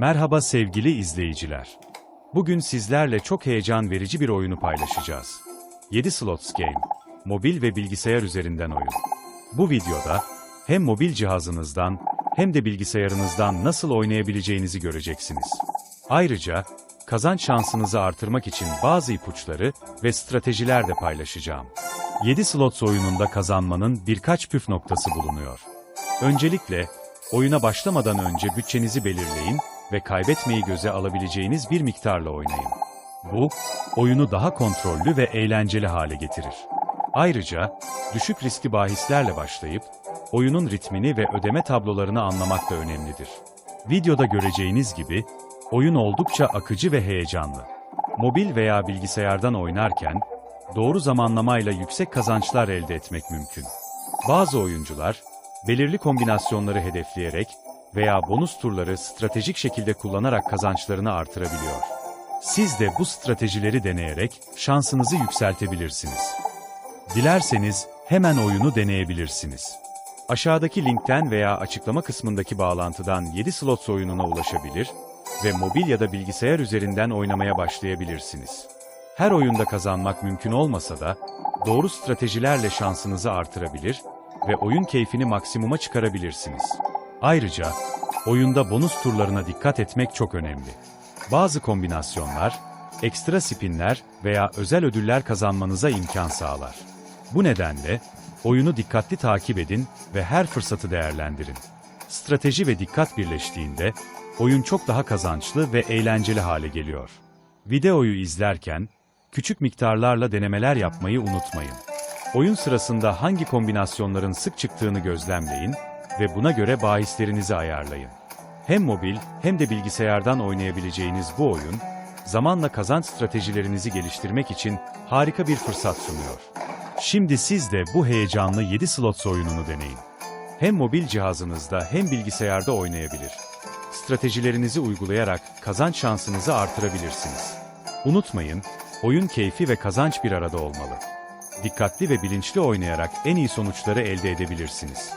Merhaba sevgili izleyiciler. Bugün sizlerle çok heyecan verici bir oyunu paylaşacağız. 7 Slots Game. Mobil ve bilgisayar üzerinden oyun. Bu videoda hem mobil cihazınızdan hem de bilgisayarınızdan nasıl oynayabileceğinizi göreceksiniz. Ayrıca kazanç şansınızı artırmak için bazı ipuçları ve stratejiler de paylaşacağım. 7 Slots oyununda kazanmanın birkaç püf noktası bulunuyor. Öncelikle oyuna başlamadan önce bütçenizi belirleyin ve kaybetmeyi göze alabileceğiniz bir miktarla oynayın. Bu, oyunu daha kontrollü ve eğlenceli hale getirir. Ayrıca, düşük riskli bahislerle başlayıp, oyunun ritmini ve ödeme tablolarını anlamak da önemlidir. Videoda göreceğiniz gibi, oyun oldukça akıcı ve heyecanlı. Mobil veya bilgisayardan oynarken, doğru zamanlamayla yüksek kazançlar elde etmek mümkün. Bazı oyuncular, belirli kombinasyonları hedefleyerek veya bonus turları stratejik şekilde kullanarak kazançlarını artırabiliyor. Siz de bu stratejileri deneyerek şansınızı yükseltebilirsiniz. Dilerseniz hemen oyunu deneyebilirsiniz. Aşağıdaki linkten veya açıklama kısmındaki bağlantıdan 7 slots oyununa ulaşabilir ve mobil ya da bilgisayar üzerinden oynamaya başlayabilirsiniz. Her oyunda kazanmak mümkün olmasa da doğru stratejilerle şansınızı artırabilir ve oyun keyfini maksimuma çıkarabilirsiniz. Ayrıca oyunda bonus turlarına dikkat etmek çok önemli. Bazı kombinasyonlar, ekstra spinler veya özel ödüller kazanmanıza imkan sağlar. Bu nedenle oyunu dikkatli takip edin ve her fırsatı değerlendirin. Strateji ve dikkat birleştiğinde oyun çok daha kazançlı ve eğlenceli hale geliyor. Videoyu izlerken küçük miktarlarla denemeler yapmayı unutmayın. Oyun sırasında hangi kombinasyonların sık çıktığını gözlemleyin ve buna göre bahislerinizi ayarlayın. Hem mobil hem de bilgisayardan oynayabileceğiniz bu oyun, zamanla kazanç stratejilerinizi geliştirmek için harika bir fırsat sunuyor. Şimdi siz de bu heyecanlı 7 slots oyununu deneyin. Hem mobil cihazınızda hem bilgisayarda oynayabilir. Stratejilerinizi uygulayarak kazanç şansınızı artırabilirsiniz. Unutmayın, oyun keyfi ve kazanç bir arada olmalı. Dikkatli ve bilinçli oynayarak en iyi sonuçları elde edebilirsiniz.